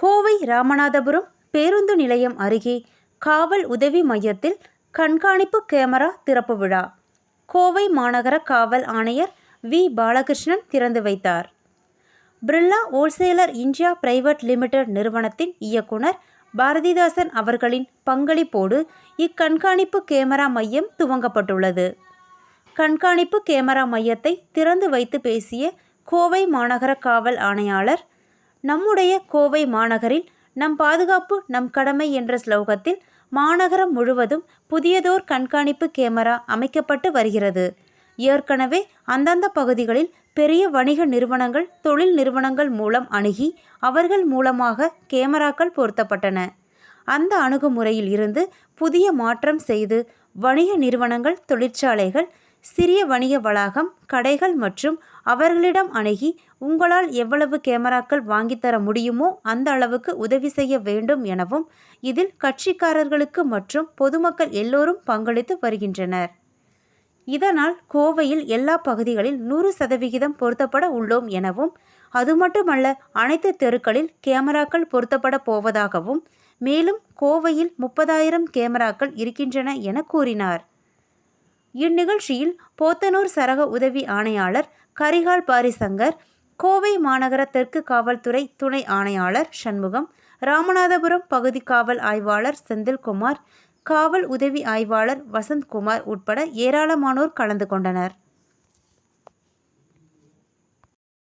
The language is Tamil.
கோவை ராமநாதபுரம் பேருந்து நிலையம் அருகே காவல் உதவி மையத்தில் கண்காணிப்பு கேமரா திறப்பு விழா. கோவை மாநகர காவல் ஆணையர் வி. பாலகிருஷ்ணன் திறந்து வைத்தார். Birla wholesaler India private limited நிறுவனத்தின் இயக்குனர் பாரதிதாசன் அவர்களின் பங்களிப்போடு இக்கண்காணிப்பு கேமரா மையம் துவங்கப்பட்டுள்ளது. கண்காணிப்பு கேமரா மையத்தை திறந்து வைத்து பேசிய கோவை மாநகர காவல் ஆணையாளர் நம்முடைய கோவை மாநகரில் நம் பாதுகாப்பு நம் கடமை என்ற ஸ்லோகத்தில் மாநகரம் முழுவதும் புதியதோர் கண்காணிப்பு கேமரா அமைக்கப்பட்டு வருகிறது. ஏற்கனவே அந்தந்த பகுதிகளில் பெரிய வணிக நிறுவனங்கள் தொழில் நிறுவனங்கள் மூலம் அணுகி அவர்கள் மூலமாக கேமராக்கள் பொருத்தப்பட்டன. அந்த அணுகுமுறையில் இருந்து புதிய மாற்றம் செய்து வணிக நிறுவனங்கள் தொழிற்சாலைகள் சிறிய வணிக வளாகம் கடைகள் மற்றும் அவர்களிடம் அணுகி உங்களால் எவ்வளவு கேமராக்கள் வாங்கித்தர முடியுமோ அந்த அளவுக்கு உதவி செய்ய வேண்டும் எனவும் இதில் கட்சிக்காரர்களுக்கு மற்றும் பொதுமக்கள் எல்லோரும் பங்களித்து வருகின்றனர். இதனால் கோவையில் எல்லா பகுதிகளில் நூறு சதவிகிதம் பொருத்தப்பட உள்ளோம் எனவும் அது மட்டுமல்ல அனைத்து தெருக்களில் கேமராக்கள் பொருத்தப்பட போவதாகவும் மேலும் கோவையில் முப்பதாயிரம் கேமராக்கள் இருக்கின்றன என கூறினார். இந்நிகழ்ச்சியில் போத்தனூர் சரக உதவி ஆணையாளர் கரிகால் பாரிசங்கர் கோவை மாநகர தெற்கு காவல்துறை துணை ஆணையாளர் சண்முகம் ராமநாதபுரம் பகுதி காவல் ஆய்வாளர் செந்தில்குமார் காவல் உதவி ஆய்வாளர் வசந்த்குமார் உட்பட ஏராளமானோர் கலந்து கொண்டனர்.